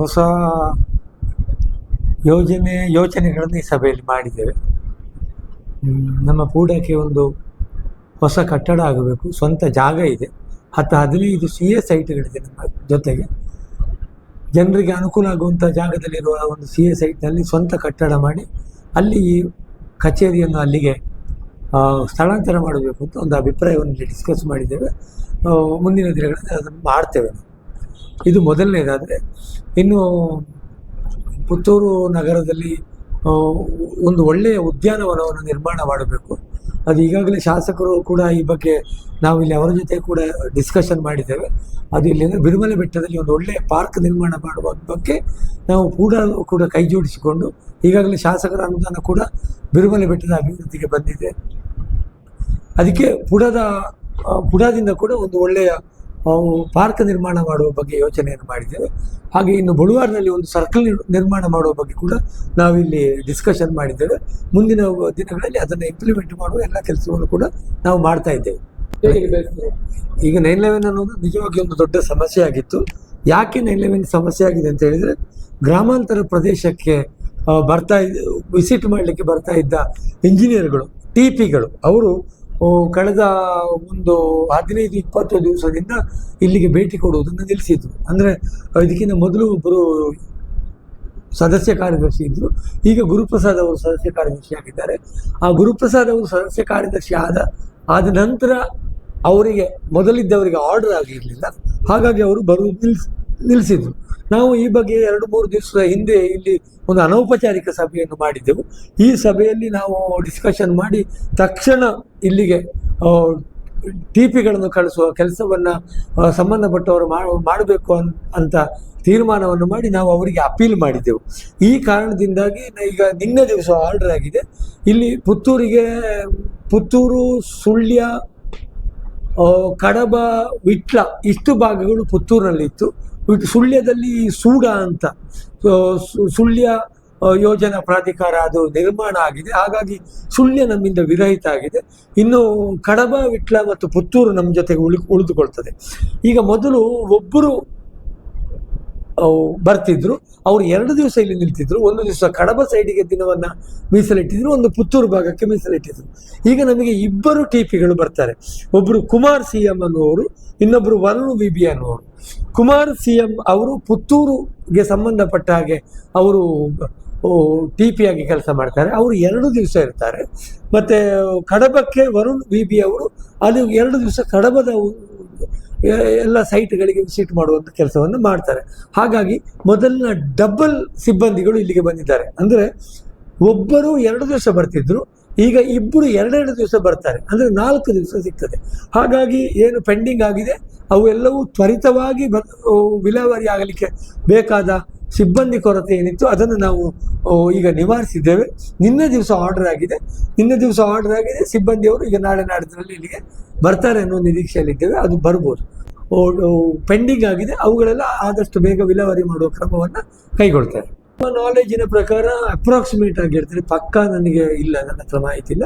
ಹೊಸ ಯೋಜನೆ, ಯೋಚನೆಗಳನ್ನು ಈ ಸಭೆಯಲ್ಲಿ ಮಾಡಿದ್ದೇವೆ. ನಮ್ಮ ಕೂಡಕ್ಕೆ ಒಂದು ಹೊಸ ಕಟ್ಟಡ ಆಗಬೇಕು, ಸ್ವಂತ ಜಾಗ ಇದೆ. ಹತ್ತು ಹದಿನೈದು ಸಿ ಎ ಸೈಟ್ಗಳಿದೆ ನಮ್ಮ ಜೊತೆಗೆ. ಜನರಿಗೆ ಅನುಕೂಲ ಆಗುವಂಥ ಜಾಗದಲ್ಲಿರುವ ಒಂದು ಸಿ ಎ ಸೈಟ್ನಲ್ಲಿ ಸ್ವಂತ ಕಟ್ಟಡ ಮಾಡಿ, ಅಲ್ಲಿ ಈ ಕಚೇರಿಯನ್ನು ಅಲ್ಲಿಗೆ ಸ್ಥಳಾಂತರ ಮಾಡಬೇಕು ಅಂತ ಒಂದು ಅಭಿಪ್ರಾಯವನ್ನು ಡಿಸ್ಕಸ್ ಮಾಡಿದ್ದೇವೆ. ಮುಂದಿನ ದಿನಗಳಲ್ಲಿ ಅದನ್ನು ಮಾಡ್ತೇವೆ. ಇದು ಮೊದಲನೇದಾದರೆ, ಇನ್ನು ಪುತ್ತೂರು ನಗರದಲ್ಲಿ ಒಂದು ಒಳ್ಳೆಯ ಉದ್ಯಾನವನವನ್ನು ನಿರ್ಮಾಣ ಮಾಡಬೇಕು. ಅದು ಈಗಾಗಲೇ ಶಾಸಕರು ಕೂಡ ಈ ಬಗ್ಗೆ ನಾವು ಇಲ್ಲಿ ಅವರ ಜೊತೆ ಕೂಡ ಡಿಸ್ಕಷನ್ ಮಾಡಿದ್ದೇವೆ. ಅದು ಇಲ್ಲಿ ಬಿರುಮಲೆ ಬೆಟ್ಟದಲ್ಲಿ ಒಂದು ಒಳ್ಳೆಯ ಪಾರ್ಕ್ ನಿರ್ಮಾಣ ಮಾಡುವ ಬಗ್ಗೆ ನಾವು ಕೂಡ ಕೂಡ ಕೈ ಜೋಡಿಸಿಕೊಂಡು, ಈಗಾಗಲೇ ಶಾಸಕರ ಅನುದಾನ ಕೂಡ ಬಿರುಮಲೆ ಬೆಟ್ಟದ ಅಭಿವೃದ್ಧಿಗೆ ಬಂದಿದೆ. ಅದಕ್ಕೆ ಪುಡದ ಪುಡದಿಂದ ಕೂಡ ಒಂದು ಒಳ್ಳೆಯ ಪಾರ್ಕ್ ನಿರ್ಮಾಣ ಮಾಡುವ ಬಗ್ಗೆ ಯೋಚನೆಯನ್ನು ಮಾಡಿದ್ದೇವೆ. ಹಾಗೆ ಇನ್ನು ಬಳುವಾರ್ನಲ್ಲಿ ಒಂದು ಸರ್ಕಲ್ ನಿರ್ಮಾಣ ಮಾಡುವ ಬಗ್ಗೆ ಕೂಡ ನಾವಿಲ್ಲಿ ಡಿಸ್ಕಷನ್ ಮಾಡಿದ್ದೇವೆ. ಮುಂದಿನ ದಿನಗಳಲ್ಲಿ ಅದನ್ನು ಇಂಪ್ಲಿಮೆಂಟ್ ಮಾಡುವ ಎಲ್ಲ ಕೆಲಸವನ್ನು ಕೂಡ ನಾವು ಮಾಡ್ತಾ ಇದ್ದೇವೆ. ಈಗ ನೈನ್ ಲೆವೆನ್ ಅನ್ನೋದು ನಿಜವಾಗಿ ಒಂದು ದೊಡ್ಡ ಸಮಸ್ಯೆ ಆಗಿತ್ತು. ಯಾಕೆ ನೈನ್ ಲೆವೆನ್ ಸಮಸ್ಯೆ ಆಗಿದೆ ಅಂತ ಹೇಳಿದ್ರೆ ಗ್ರಾಮಾಂತರ ಪ್ರದೇಶಕ್ಕೆ ಬರ್ತಾ ಇದ್ದ ವಿಸಿಟ್ ಮಾಡಲಿಕ್ಕೆ ಬರ್ತಾ ಇದ್ದ ಇಂಜಿನಿಯರ್ಗಳು ಟಿ ಪಿಗಳು ಅವರು ಕಳೆದ ಒಂದು ಹದಿನೈದು, ಇಪ್ಪತ್ತು ದಿವಸದಿಂದ ಇಲ್ಲಿಗೆ ಭೇಟಿ ಕೊಡುವುದನ್ನು ನಿಲ್ಲಿಸಿದ್ರು ಅಂದರೆ, ಇದಕ್ಕಿಂತ ಮೊದಲು ಒಬ್ಬರು ಸದಸ್ಯ ಕಾರ್ಯದರ್ಶಿ ಇದ್ದರು ಈಗ ಗುರುಪ್ರಸಾದ್ ಅವರು ಸದಸ್ಯ ಕಾರ್ಯದರ್ಶಿ ಆಗಿದ್ದಾರೆ. ಆ ಗುರುಪ್ರಸಾದ್ ಅವರು ಸದಸ್ಯ ಕಾರ್ಯದರ್ಶಿ ಆದ ಆದ ನಂತರ ಅವರಿಗೆ, ಮೊದಲಿದ್ದವರಿಗೆ ಆರ್ಡರ್ ಆಗಿರಲಿಲ್ಲ. ಹಾಗಾಗಿ ಅವರು ಬರುವುದು ನಿಲ್ಸ್ ನಿಲ್ಲಿಸಿದ್ರು ನಾವು ಈ ಬಗ್ಗೆ ಎರಡು ಮೂರು ದಿವಸದ ಹಿಂದೆ ಇಲ್ಲಿ ಒಂದು ಅನೌಪಚಾರಿಕ ಸಭೆಯನ್ನು ಮಾಡಿದ್ದೆವು. ಈ ಸಭೆಯಲ್ಲಿ ನಾವು ಡಿಸ್ಕಷನ್ ಮಾಡಿ ತಕ್ಷಣ ಇಲ್ಲಿಗೆ ಟಿ ಪಿಗಳನ್ನು ಕಳಿಸುವ ಕೆಲಸವನ್ನು ಸಂಬಂಧಪಟ್ಟವರು ಮಾಡ- ಮಾಡಬೇಕು ಅಂತ ತೀರ್ಮಾನವನ್ನು ಮಾಡಿ ನಾವು ಅವರಿಗೆ ಅಪೀಲ್ ಮಾಡಿದ್ದೆವು. ಈ ಕಾರಣದಿಂದಾಗಿ ಈಗ ನಿನ್ನೆ ದಿವಸ ಆರ್ಡರ್ ಆಗಿದೆ. ಇಲ್ಲಿ ಪುತ್ತೂರಿಗೆ, ಪುತ್ತೂರು, ಸುಳ್ಯ ಕಡಬ, ವಿಟ್ಲ ಇಷ್ಟು ಭಾಗಗಳು ಪುತ್ತೂರಿನಲ್ಲಿತ್ತು. ಸುಳ್ಯದಲ್ಲಿ ಸೂಡ ಅಂತ. ಸುಳ್ಯ ಯೋಜನಾ ಪ್ರಾಧಿಕಾರ ಅದು ನಿರ್ಮಾಣ ಆಗಿದೆ. ಹಾಗಾಗಿ ಸುಳ್ಯ ನಮ್ಮಿಂದ ವಿರಹಿತ ಆಗಿದೆ. ಇನ್ನು ಕಡಬ, ವಿಟ್ಲ ಮತ್ತು ಪುತ್ತೂರು ನಮ್ಮ ಜೊತೆಗೆ ಉಳಿ, ಉಳಿದುಕೊಳ್ತದೆ. ಈಗ ಮೊದಲು ಒಬ್ಬರು ಬರ್ತಿದ್ರು, ಅವ್ರು ಎರಡು ದಿವಸ ಇಲ್ಲಿ ನಿಲ್ತಿದ್ರು, ಒಂದು ದಿವಸ ಕಡಬ ಸೈಡಿಗೆ ದಿನವನ್ನ ಮೀಸಲಿಟ್ಟಿದ್ರು, ಒಂದು ಪುತ್ತೂರು ಭಾಗಕ್ಕೆ ಮೀಸಲಿಟ್ಟಿದ್ರು. ಈಗ ನಮಗೆ ಇಬ್ಬರು ಟಿಪಿಗಳು ಬರ್ತಾರೆ. ಒಬ್ಬರು ಕುಮಾರ್ ಸಿ ಎಂ ಅನ್ನುವರು ಇನ್ನೊಬ್ಬರು ವರುಣ್ ವಿ ಬಿ ಅನ್ನುವರು ಕುಮಾರ್ ಸಿ ಎಂ ಅವರು ಪುತ್ತೂರುಗೆ ಸಂಬಂಧಪಟ್ಟ ಹಾಗೆ ಅವರು ಟಿ ಪಿ ಆಗಿ ಕೆಲಸ ಮಾಡ್ತಾರೆ. ಅವರು ಎರಡು ದಿವಸ ಇರ್ತಾರೆ. ಮತ್ತೆ ಕಡಬಕ್ಕೆ ವರುಣ್ ವಿ ಬಿ ಅವರು, ಅದು ಎರಡು ದಿವಸ ಕಡಬದ ಎಲ್ಲ ಸೈಟ್ಗಳಿಗೆ ವಿಸಿಟ್ ಮಾಡುವಂಥ ಕೆಲಸವನ್ನು ಮಾಡ್ತಾರೆ. ಹಾಗಾಗಿ ಮೊದಲಿನ ಡಬಲ್ ಸಿಬ್ಬಂದಿಗಳು ಇಲ್ಲಿಗೆ ಬಂದಿದ್ದಾರೆ. ಅಂದರೆ ಒಬ್ಬರು ಎರಡು ದಿವಸ ಬರ್ತಿದ್ರು, ಈಗ ಇಬ್ಬರು ಎರಡೆರಡು ದಿವಸ ಬರ್ತಾರೆ. ಅಂದರೆ ನಾಲ್ಕು ದಿವಸ ಸಿಗ್ತದೆ. ಹಾಗಾಗಿ ಏನು ಪೆಂಡಿಂಗ್ ಆಗಿದೆ ಅವೆಲ್ಲವೂ ತ್ವರಿತವಾಗಿ ಬ, ವಿಲೇವಾರಿ ಆಗಲಿಕ್ಕೆ ಬೇಕಾದ ಸಿಬ್ಬಂದಿ ಕೊರತೆ ಏನಿತ್ತು ಅದನ್ನು ನಾವು ಈಗ ನಿವಾರಿಸಿದ್ದೇವೆ. ನಿನ್ನೆ ದಿವಸ ಆರ್ಡರ್ ಆಗಿದೆ. ನಿನ್ನೆ ದಿವಸ ಆರ್ಡರ್ ಆಗಿದೆ. ಸಿಬ್ಬಂದಿಯವರು ಈಗ ನಾಳೆ ನಾಡಿದ್ರಲ್ಲಿ ಇಲ್ಲಿಗೆ ಬರ್ತಾರೆ ಅನ್ನೋ ನಿರೀಕ್ಷೆಯಲ್ಲಿದ್ದೇವೆ. ಅದು ಬರ್ಬೋದು. ಪೆಂಡಿಂಗ್ ಆಗಿದೆ. ಅವುಗಳೆಲ್ಲ ಆದಷ್ಟು ಬೇಗ ವಿಲೇವಾರಿ ಮಾಡುವ ಕ್ರಮವನ್ನು ಕೈಗೊಳ್ತಾರೆ. ನಮ್ಮ ನಾಲೆಜಿನ ಪ್ರಕಾರ ಅಪ್ರಾಕ್ಸಿಮೇಟ್ ಆಗಿ ಪಕ್ಕಾ ನನಗೆ ಇಲ್ಲ, ನನ್ನ ಹತ್ರ ಮಾಹಿತಿ ಇಲ್ಲ.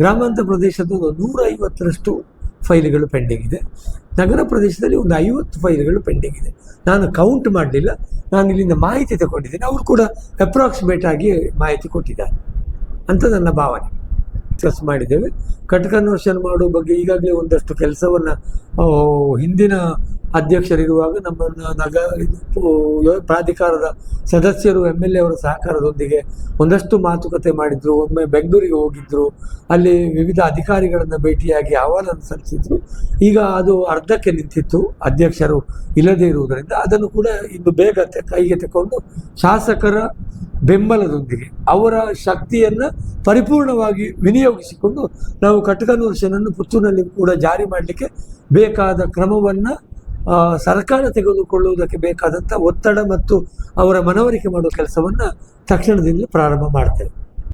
ಗ್ರಾಮಾಂತರ ಪ್ರದೇಶದ ನೂರ ಐವತ್ತರಷ್ಟು ಫೈಲ್ಗಳು ಪೆಂಡಿಂಗ್ ಇದೆ. ನಗರ ಪ್ರದೇಶದಲ್ಲಿ ಒಂದು ಐವತ್ತು ಫೈಲ್ಗಳು ಪೆಂಡಿಂಗ್ ಇದೆ. ನಾನು ಕೌಂಟ್ ಮಾಡಲಿಲ್ಲ. ನಾನು ಇಲ್ಲಿಂದ ಮಾಹಿತಿ ತಗೊಂಡಿದ್ದೇನೆ. ಅವರು ಕೂಡ ಅಪ್ರಾಕ್ಸಿಮೇಟ್ ಆಗಿ ಮಾಹಿತಿ ಕೊಟ್ಟಿದ್ದಾರೆ. ಅಂತ ನನ್ನ ಭಾವನೆ. ಡಿಸ್ಕಸ್ ಮಾಡಿದ್ದೇವೆ. ಕಟ್ ಕನ್ವರ್ಷನ್ ಮಾಡೋ ಬಗ್ಗೆ ಈಗಾಗಲೇ ಒಂದಷ್ಟು ಕೆಲಸವನ್ನು ಹಿಂದಿನ ಅಧ್ಯಕ್ಷರಿರುವಾಗ ನಮ್ಮನ್ನು ನಗ ಪ್ರಾಧಿಕಾರದ ಸದಸ್ಯರು ಎಂ ಎಲ್ ಎ ಅವರ ಸಹಕಾರದೊಂದಿಗೆ ಒಂದಷ್ಟು ಮಾತುಕತೆ ಮಾಡಿದ್ರು. ಒಮ್ಮೆ ಬೆಂಗಳೂರಿಗೆ ಹೋಗಿದ್ರು. ಅಲ್ಲಿ ವಿವಿಧ ಅಧಿಕಾರಿಗಳನ್ನು ಭೇಟಿಯಾಗಿ ಅಹವಾಲನ್ನು ಸಲ್ಲಿಸಿದ್ರು. ಈಗ ಅದು ಅರ್ಧಕ್ಕೆ ನಿಂತಿತ್ತು. ಅಧ್ಯಕ್ಷರು ಇಲ್ಲದೇ ಇರುವುದರಿಂದ ಅದನ್ನು ಕೂಡ ಇನ್ನು ಬೇಗ ಕೈಗೆ ತಕೊಂಡು ಶಾಸಕರ ಬೆಂಬಲದೊಂದಿಗೆ ಅವರ ಶಕ್ತಿಯನ್ನು ಪರಿಪೂರ್ಣವಾಗಿ ವಿನಿಯೋಗಿಸಿಕೊಂಡು ನಾವು ಕಟ್ ಕನ್ವರ್ಷನ್ ಅನ್ನು ಪುತ್ತೂರಿನಲ್ಲಿ ಕೂಡ ಜಾರಿ ಮಾಡಲಿಕ್ಕೆ ಬೇಕಾದ ಕ್ರಮವನ್ನು ಸರ್ಕಾರ ತೆಗೆದುಕೊಳ್ಳುವುದಕ್ಕೆ ಬೇಕಾದಂಥ ಒತ್ತಡ ಮತ್ತು ಅವರ ಮನವರಿಕೆ ಮಾಡುವ ಕೆಲಸವನ್ನು ತಕ್ಷಣದಿಂದ ಪ್ರಾರಂಭ ಮಾಡ್ತೇವೆ.